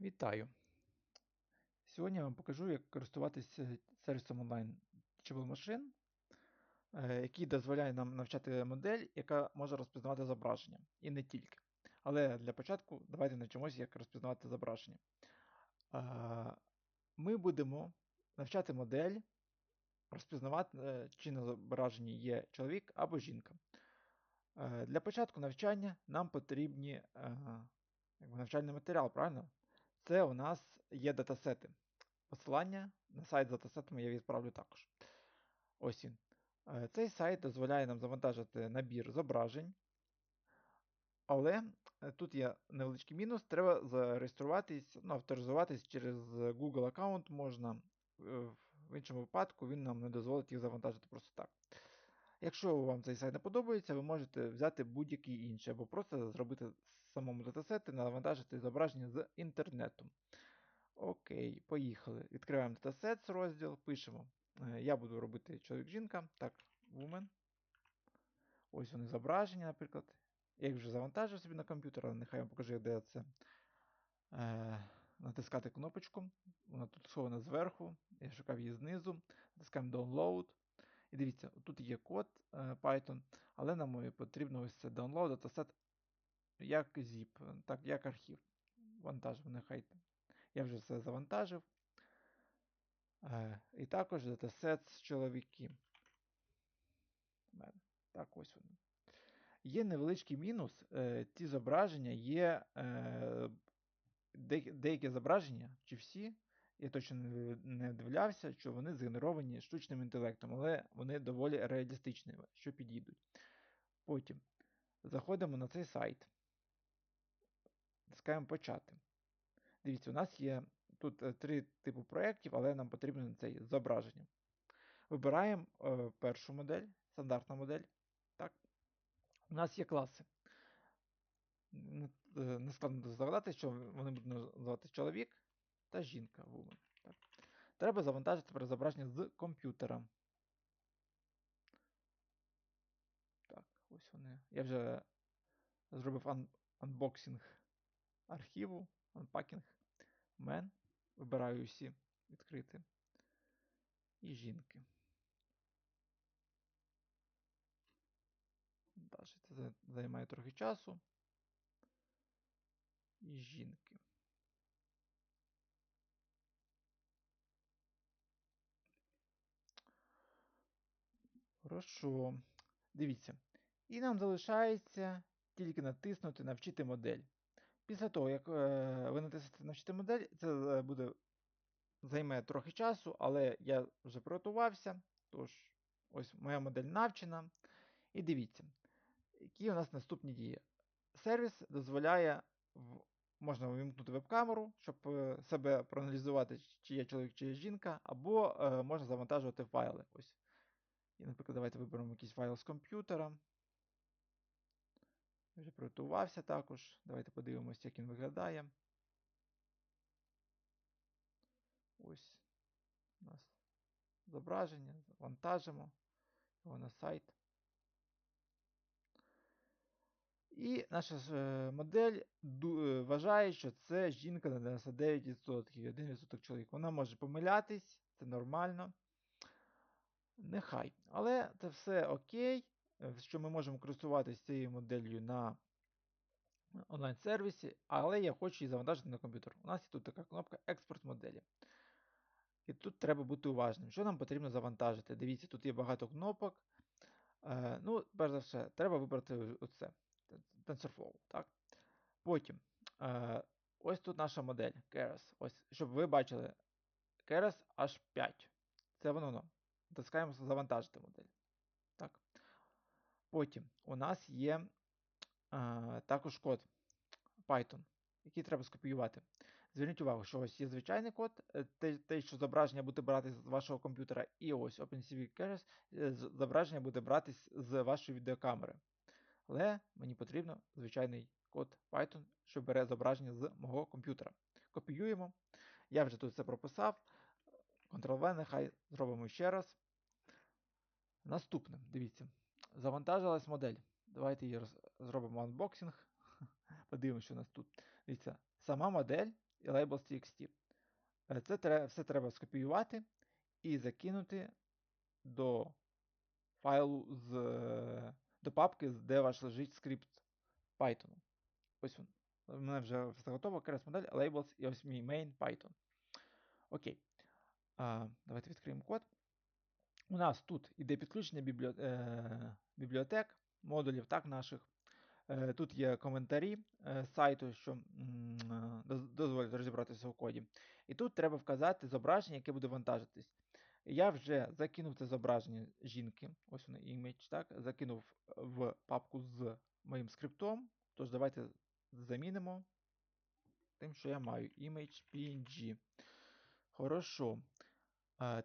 Вітаю! Сьогодні я вам покажу, як користуватися сервісом онлайн Teachable Machine, е, який дозволяє нам навчати модель, яка може розпізнавати зображення. І не тільки. Але для початку давайте навчимося, як розпізнавати зображення. Е, ми будемо навчати модель, розпізнавати, е, чи на зображенні є чоловік або жінка. Для початку навчання нам потрібні навчальний матеріал, правильно? Це у нас є датасети. Посилання на сайт з датасетами я відправлю також. Ось він. Е, цей сайт дозволяє нам завантажити набір зображень. Але е, тут є невеличкий мінус, треба зареєструватись, ну, авторизуватись через Google аккаунт можна. Е, в іншому випадку він нам не дозволить їх завантажити просто так. Якщо вам цей сайт не подобається, ви можете взяти будь-який інший, або просто зробити самому датасети, навантажити зображення з інтернету. Окей, поїхали. Відкриваємо датасет розділ, пишемо. Е, я буду робити чоловік-жінка. Так, woman. Ось вони зображення, наприклад. Я їх вже завантажив собі на комп'ютер, але нехай вам покажу, де це. Е, Натискати кнопочку. Вона тут схована зверху. Я шукав її знизу. Натискаємо Download. І дивіться, тут є код е, Python, але нам потрібно ось це download датасет як zip, так, як архів. Вантажив, нехай. Я вже все завантажив. Е, і також датасет з чоловіки. Так, ось вони. Є невеличкий мінус. Е, ті зображення є. Деякі зображення, чи всі, я точно не вдивлявся, що вони згенеровані штучним інтелектом, але вони доволі реалістичні, що підійдуть. Потім заходимо на цей сайт. Натискаємо почати. Дивіться, у нас є тут е, три типи проєктів, але нам потрібно це зображення. Вибираємо е, першу модель, стандартна модель. Так. У нас є класи. Не е, складно здогадати, що вони будуть називати чоловік та жінка. Woman. Так. Треба завантажити зображення з комп'ютера. Так, ось вони. Я вже зробив ан анбоксинг архіву, анпакінг. Мен. Вибираю усі відкрити. І жінки. Далі це займає трохи часу. І жінки. Хорошо. Дивіться. І нам залишається тільки натиснути Навчити модель. Після того, як е, ви натиснете Навчити модель, це е, буде займе трохи часу, але я вже приготувався. Тож, ось моя модель навчена. І дивіться, які у нас наступні дії. Сервіс дозволяє, можна вимкнути веб-камеру, щоб е, себе проаналізувати, чи є чоловік, чи є жінка, або можна завантажувати файли. Ось і, наприклад, давайте виберемо якийсь файл з комп'ютера. Вже приготувався також. Давайте подивимося, як він виглядає. Ось у нас зображення, завантажимо його на сайт. І наша е, модель е, вважає, що це жінка на 99%, 1% чоловік. Вона може помилятись, це нормально. Нехай. Але це все окей, е, що ми можемо користуватися цією моделлю на онлайн-сервісі, але я хочу її завантажити на комп'ютер. У нас є тут така кнопка Експорт моделі. І тут треба бути уважним. Що нам потрібно завантажити? Дивіться, тут є багато кнопок. Е, ну, перш за все, треба вибрати оце. TensorFlow. так? Потім, е, ось тут наша модель Keras. Ось, Щоб ви бачили, Keras H5. Це воно. Натискаємо завантажити модель. Так. Потім у нас є а, також код Python, який треба скопіювати. Зверніть увагу, що ось є звичайний код, е, те, те що зображення буде брати з вашого комп'ютера, і ось OpenCV Caches, е, зображення буде братись з вашої відеокамери. Але мені потрібно звичайний код Python, що бере зображення з мого комп'ютера. Копіюємо. Я вже тут все прописав. Ctrl-V, нехай зробимо ще раз. Наступне, дивіться, завантажилась модель. Давайте її зробимо анбоксинг. Подивимося, що у нас тут. Дивіться, сама модель і labels.txt. Е, Це тре- все треба скопіювати і закинути до файлу з, е, до папки, де ваш лежить скрипт Python. Ось він. У мене вже все готово. Крес модель, labels і ось мій main Python. Окей. А, давайте відкриємо код. У нас тут іде підключення е, бібліотек, модулів так, наших. Е, Тут є коментарі е, з сайту, що дозволять розібратися у коді. І тут треба вказати зображення, яке буде вантажитись. Я вже закинув це зображення жінки, ось воно image, так, закинув в папку з моїм скриптом. Тож давайте замінимо тим, що я маю image PNG. Хорошо.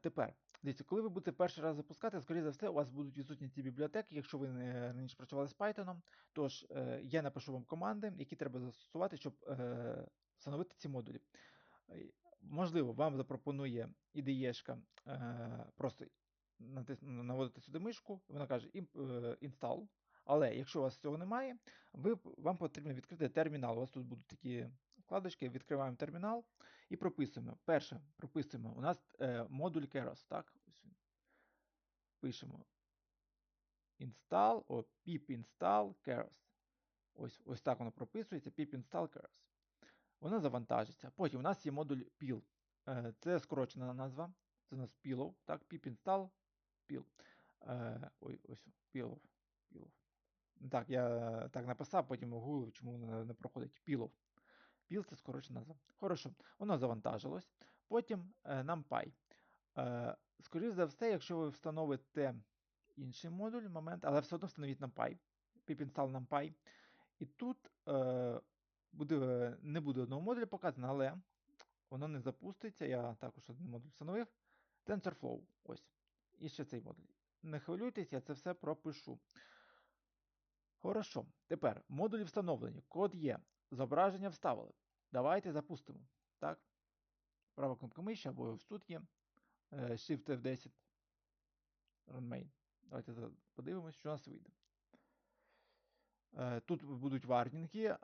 Тепер, дивіться, коли ви будете перший раз запускати, скоріше за все, у вас будуть відсутні ці бібліотеки, якщо ви не раніше працювали з Python. Тож е, я напишу вам команди, які треба застосувати, щоб е, встановити ці модулі. Е, Можливо, вам запропонує е, просто наводити сюди мишку, вона каже е, install. Але якщо у вас цього немає, вам потрібно відкрити термінал. У вас тут будуть такі вкладочки, відкриваємо термінал і прописуємо. Перше, прописуємо. У нас е, модуль Keros, так? Ось він. Пишемо install, о, pip install Keros. Ось, ось так воно прописується, pip install Keros. Воно завантажиться. Потім у нас є модуль pil. Е, Це скорочена назва. Це у нас pillow, так, pip install pil. Е, Ой, ось pillow. Так, я так написав, потім гуглив, чому не проходить. Pillow. Піл це скорочена назва. Хорошо, воно завантажилось. Потім е, NumPy. Е, скоріше за все, якщо ви встановите інший модуль, момент, але все одно встановіть NumPy. pip install NumPy. І тут е, не буде одного модуля показано, але воно не запуститься. Я також один модуль встановив. TensorFlow. Ось. І ще цей модуль. Не хвилюйтесь, я це все пропишу. Хорошо. Тепер модулі встановлені. Код є. Зображення вставили. Давайте запустимо. Так. Права кнопка миші, або ось тут є. Е, Shift F10. Run. Давайте подивимось, що у нас вийде. Е, Тут будуть варнінги, е,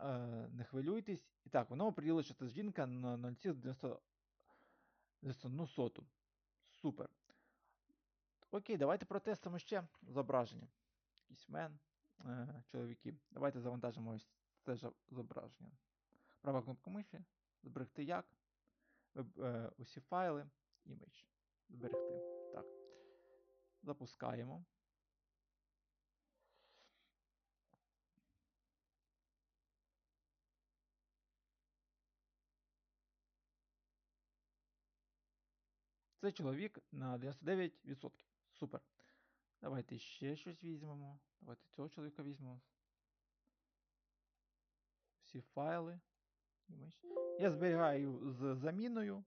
не хвилюйтесь. І так, воно оприділило, що це жінка на 0,91 соту. Супер. Окей, давайте протестимо ще зображення. Якийсь мен, чоловіки. Давайте завантажимо ось це зображення. Права кнопка миші. Зберегти як. Е, Усі файли. Image. Зберегти. Так. Запускаємо. Це чоловік на 99%. Супер. Давайте ще щось візьмемо. Давайте цього чоловіка візьмемо. Всі файли. Я зберігаю з заміною,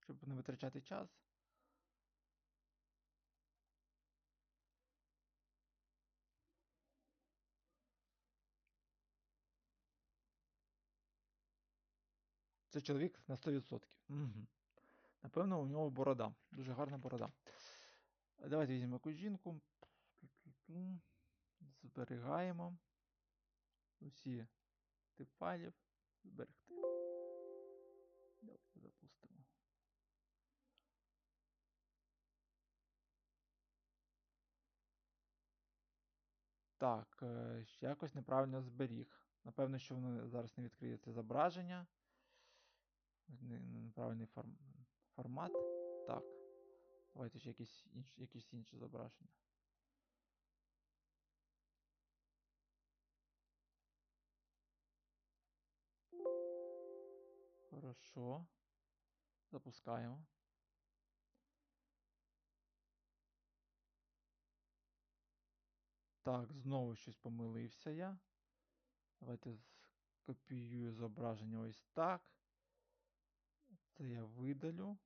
щоб не витрачати час. Це чоловік на 100%. Угу. Напевно, у нього борода. Дуже гарна борода. Давайте візьмемо якусь жінку. Зберігаємо. Усі тип файлів. Зберегти. Давайте запустимо. Так, е, якось неправильно зберіг. Напевно, що воно зараз не відкриється зображення. Неправильний форм... формат. Так. Давайте ще якісь інші, якісь інші зображення. Хорошо. Запускаємо. Так, знову щось помилився я. Давайте скопіюю зображення ось так. Це я видалю.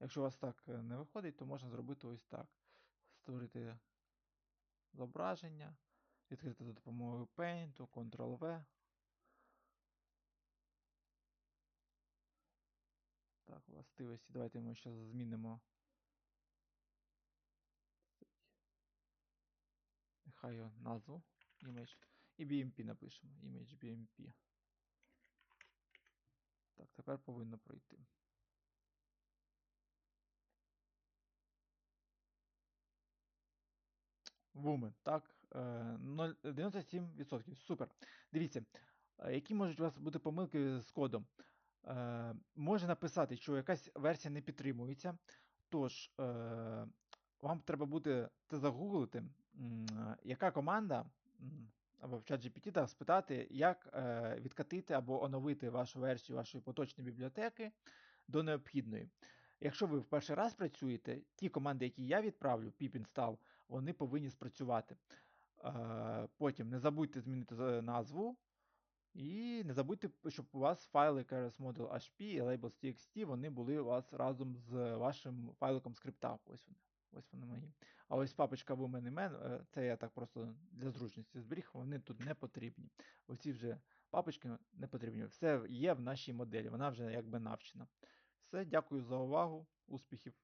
Якщо у вас так е, не виходить, то можна зробити ось так. Створити зображення, відкрити за допомогою Paint, Ctrl-V. Так, властивості. Давайте ми ще змінимо. Нехай його назву image. І BMP напишемо. Image BMP. Так, тепер повинно пройти. Вумен, так. е, 97%. Супер. Дивіться, е, які можуть у вас бути помилки з кодом. Е, Може написати, що якась версія не підтримується. Тож, е, вам треба буде це загуглити, яка команда або в ChatGPT та спитати, як е, відкатити або оновити вашу версію вашої поточної бібліотеки до необхідної. Якщо ви в перший раз працюєте, ті команди, які я відправлю, pip install, вони повинні спрацювати. Е, Потім не забудьте змінити назву. І не забудьте, щоб у вас файли KRS Model HP і labels.txt, вони були у вас разом з вашим файликом скрипта. Ось вони. Ось вони мої. А ось папочка Women Men, е, це я так просто для зручності зберіг, вони тут не потрібні. Оці вже папочки не потрібні. Все є в нашій моделі, вона вже якби навчена. Все, дякую за увагу, успіхів!